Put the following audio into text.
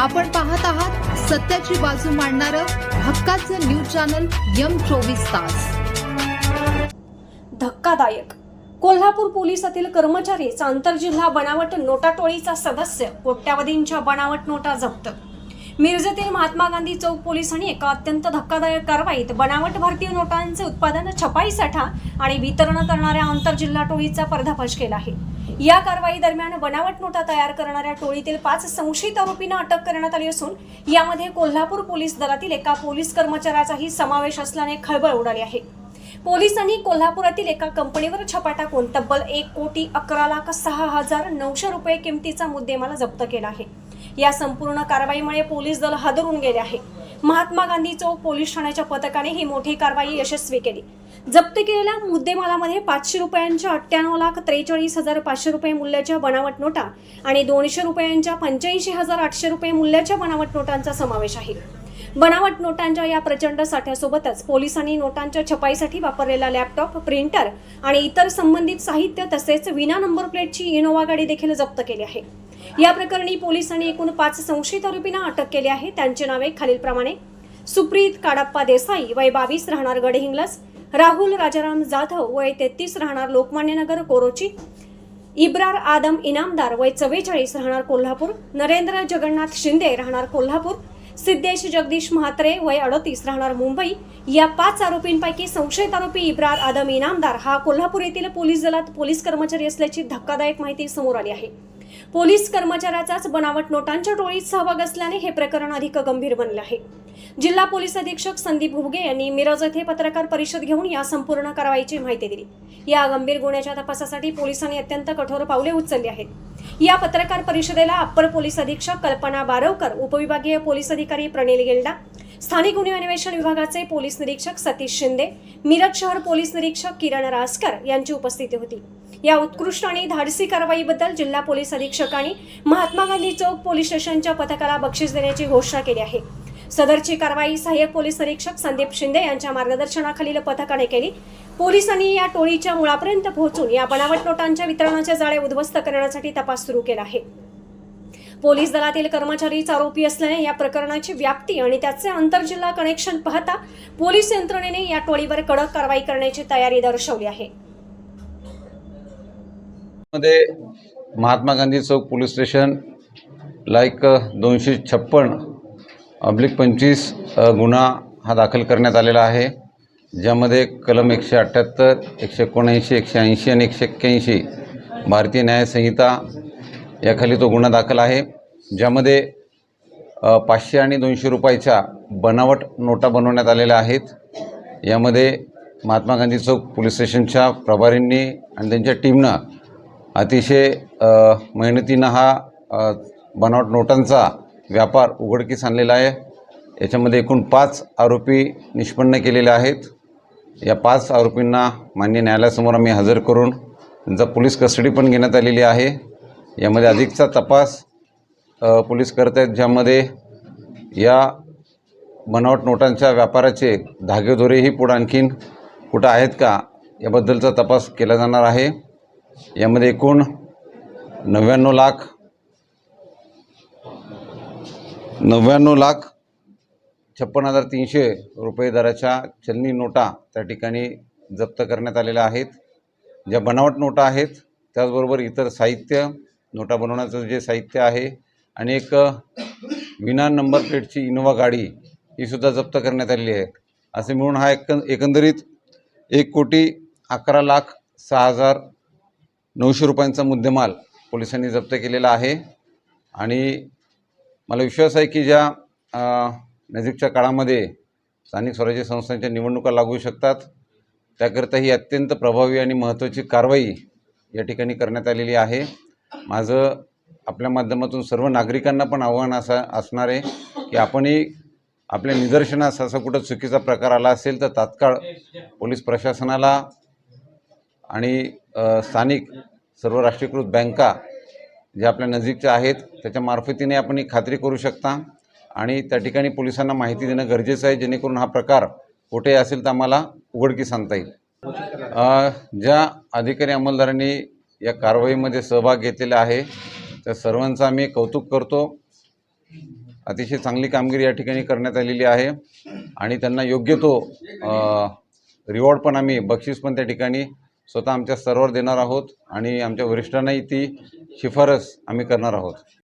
आपण पाहत आहात सत्याची बाजू मांडणारं हक्काचं न्यूज चॅनल यम चोवीस तास. धक्कादायक. कोल्हापूर पोलिसातील कर्मचारीचा आंतरजिल्हा बनावट नोटा टोळीचा सदस्य कोट्यावधींच्या बनावट नोटा जप्त. मिरजेतील महात्मा गांधी चौक पोलिसांनी एका अत्यंत धक्कादायक कारवाईत बनावट भारतीय नोटांचे उत्पादन छपाई साठा आणि वितरण करणाऱ्या आंतरजिल्हा टोळीचा पर्दाफाश केला आहे. या कारवाई दरम्यान बनावट नोटा तयार करणाऱ्या टोळीतील पाच संशयित आरोपींना अटक करण्यात आली असून यामध्ये कोल्हापूर पोलीस दलातील एका पोलीस कर्मचाऱ्याचाही समावेश असल्याने खळबळ उडाली आहे. पोलिसांनी कोल्हापुरातील एका कंपनीवर छापा टाकून तब्बल एक कोटी अकरा लाख सहा हजार नऊशे रुपये किमतीचा मुद्देमाला जप्त केला आहे. या संपूर्ण कारवाईमुळे पोलीस दल हादरून गेले आहे. महात्मा गांधी चौक पोलीस ठाण्याच्या पथकाने ही मोठी कारवाई यशस्वी केली. जप्त केलेल्या मुद्देमालामध्ये पाचशे रुपयांच्या अठ्ठ्याण्णव लाख त्रेचाळीस हजार पाचशे रुपये मूल्याच्या बनावट नोटा आणि दोनशे रुपयांच्या पंच्याऐंशी हजार आठशे रुपये मूल्याच्या बनावट नोटांचा समावेश आहे. बनावट नोटांच्या या प्रचंड साठ्यासोबतच पोलिसांनी नोटांच्या छपाईसाठी वापरलेला लॅपटॉप प्रिंटर आणि इतर संबंधित साहित्य तसेच विना नंबर प्लेटची इनोवा गाडी देखील जप्त केली आहे. या प्रकरणी पोलिसांनी एकूण पाच संशयित आरोपींना अटक केली आहे. त्यांची नावे खालीलप्रमाणे सुप्रीत काडाप्पा देसाई वय बावीस राहणार गडहिंग्लज. राहुल राजाराम जाधव वय तेहतीस राहणार लोकमान्यनगर कोरोची. इब्रार आदम इनामदार वय चव्वेचाळीस राहणार कोल्हापूर. नरेंद्र जगन्नाथ शिंदे राहणार कोल्हापूर. सिद्धेश जगदीश म्हात्रे वय अडतीस राहणार मुंबई. या पाच आरोपींपैकी संशयित आरोपी इब्रार आदम इनामदार हा कोल्हापूर येथील पोलीस दलात पोलीस कर्मचारी असल्याची धक्कादायक माहिती समोर आली आहे. पोलीस कर्मचाऱ्याचाच बनावट नोटांच्या टोळीत सहभाग असल्याने हे प्रकरण अधिक गंभीर बनले आहे. जिल्हा पोलीस अधीक्षक संदीप भुगे यांनी मिरज येथे पत्रकार परिषद घेऊन या संपूर्ण कारवाईची माहिती दिली. या गंभीर गुन्ह्याच्या तपासासाठी पोलिसांनी अत्यंत कठोर पावले उचलली आहेत. या पत्रकार परिषदेला अप्पर पोलीस अधीक्षक कल्पना बारवकर उपविभागीय पोलीस अधिकारी प्रणिल गेल्डा स्थानिक गुन्हे अन्वेषण विभागाचे पोलीस निरीक्षक सतीश शिंदे मिरज शहर पोलीस निरीक्षक किरण रासकर यांची उपस्थिती होती. या उत्कृष्ट आणि धाडसी कारवाईबद्दल जिल्हा पोलीस अधीक्षकांनी महात्मा गांधी चौक पोलीस स्टेशनच्या पथकाला बक्षीस देण्याची घोषणा केली आहे. सदरची कारवाई सहाय्यक पोलीस निरीक्षक संदीप शिंदे यांच्या मार्गदर्शनाखालील पथकाने केली. पोलिसांनी या टोळीच्या मुळापर्यंत पोहोचून या बनावट नोटांच्या वितरणाचे जाळे उद्ध्वस्त करण्यासाठी तपास सुरू केला आहे. पोलीस दलातील कर्मचारीच आरोपी असल्याने या प्रकरणाची व्याप्ती आणि त्याचे आंतरजिल्हा कनेक्शन पाहता पोलीस यंत्रणेने या टोळीवर कडक कारवाई करण्याची तयारी दर्शवली आहे. मध्ये Mahatma Gandhi Chowk police station like दोनशे छप्पन अब्लिक पंचवीस गुन्हा हा दाखल करण्यात आलेला आहे. ज्यामध्ये कलम एकशे अठ्ठ्याहत्तर एकशे एकोणऐंशी एकशे ऐंशी आणि एकशे एक्क्याऐंशी भारतीय न्यायसंहिता याखाली तो गुन्हा दाखल आहे. ज्यामध्ये पाचशे आणि दोनशे रुपयाच्या बनावट नोटा बनवण्यात आलेल्या आहेत. यामध्ये महात्मा गांधी चौक पोलीस स्टेशनच्या प्रभारींनी आणि त्यांच्या टीमनं अतिशय मेहनतीनं हा बनावट नोटांचा व्यापार उघडकीस आणलेला आहे. याच्यामध्ये एकूण पाच आरोपी निष्पन्न केलेले आहेत. या पाच आरोपींना मान्य न्यायालयासमोर आम्ही हजर करून त्यांचा पोलीस कस्टडी पण घेण्यात आलेली आहे. यामध्ये अधिकचा तपास पोलीस करत आहेत ज्यामध्ये या बनावट नोटांच्या व्यापाराचे धागेदोरेही पुढं आणखीन कुठं आहेत का याबद्दलचा तपास केला जाणार आहे. यामध्ये एकूण नव्याण्णव लाख नव्याण्णव लाख छप्पन हजार तीनशे रुपये दराच्या चलनी नोटा त्या ठिकाणी जप्त करण्यात आलेल्या आहेत. ज्या बनावट नोटा आहेत त्याचबरोबर इतर साहित्य नोटा बनवण्याचं जे साहित्य आहे आणि एक विना नंबर प्लेटची इनोवा गाडी ही सुद्धा जप्त करण्यात आलेली आहे. असे मिळून हा एक एकंदरीत एक कोटी अकरा लाख सहा हजार नऊशे रुपयांचा मुद्देमाल पोलिसांनी जप्त केलेला आहे. आणि मला विश्वास आहे की ज्या नजीकच्या काळामध्ये स्थानिक स्वराज्य संस्थांच्या निवडणुका लागू शकतात त्याकरिता ही अत्यंत प्रभावी आणि महत्त्वाची कारवाई या ठिकाणी करण्यात आलेली आहे. माझं आपल्या माध्यमातून सर्व नागरिकांना पण आव्हान असा असणार आहे की आपणही आपल्या निदर्शनास असा कुठं चुकीचा प्रकार आला असेल तर तात्काळ पोलीस प्रशासनाला आणि स्थानिक सर्व राष्ट्रीयकृत बँका ज्या आपल्या नजीकच्या आहेत त्याच्या मार्फतीने आपण ही खात्री करू शकता. आणि त्या ठिकाणी पोलिसांना माहिती देणं गरजेचं आहे जेणेकरून हा प्रकार कुठे असेल तर आम्हाला उघडकीस आणता येईल. ज्या अधिकारी अंमलदारांनी या कारवाईमध्ये सहभाग घेतलेला आहे त्या सर्वांचं आम्ही कौतुक करतो. अतिशय चांगली कामगिरी या ठिकाणी करण्यात आलेली आहे. आणि त्यांना योग्य तो रिवॉर्ड पण आम्ही बक्षीस पण त्या ठिकाणी स्वतः आमच्या स्तरावर देणार आहोत आणि आमच्या वरिष्ठांनाही ती शिफारस आम्ही करणार आहोत.